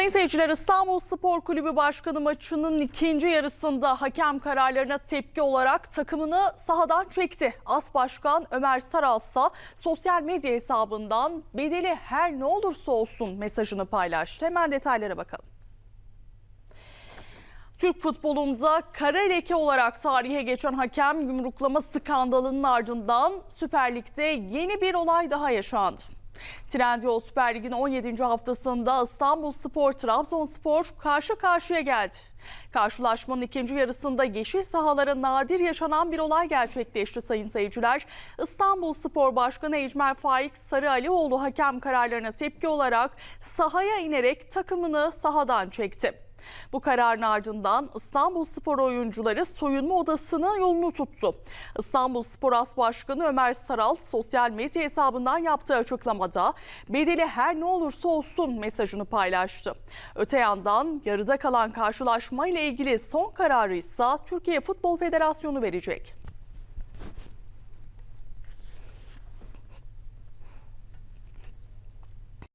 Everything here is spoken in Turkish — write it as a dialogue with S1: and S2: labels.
S1: Sayın seyirciler İstanbul Spor Kulübü Başkanı maçının ikinci yarısında hakem kararlarına tepki olarak takımını sahadan çekti. As Başkan Ömer Saralsa sosyal medya hesabından bedeli her ne olursa olsun mesajını paylaştı. Hemen detaylara bakalım. Türk futbolunda kara leke olarak tarihe geçen hakem yumruklama skandalının ardından Süper Lig'de yeni bir olay daha yaşandı. Trendyol Süper Lig'in 17. haftasında İstanbul Spor Trabzonspor karşı karşıya geldi. Karşılaşmanın ikinci yarısında yeşil sahalara nadir yaşanan bir olay gerçekleşti sayın seyirciler. İstanbul Spor Başkanı Ecmel Faik Sarı Alioğlu hakem kararlarına tepki olarak sahaya inerek takımını sahadan çekti. Bu kararın ardından İstanbul Spor oyuncuları soyunma odasına yolunu tuttu. İstanbul Spor As Başkanı Ömer Saral sosyal medya hesabından yaptığı açıklamada bedeli her ne olursa olsun mesajını paylaştı. Öte yandan yarıda kalan karşılaşma ile ilgili son kararı ise Türkiye Futbol Federasyonu verecek.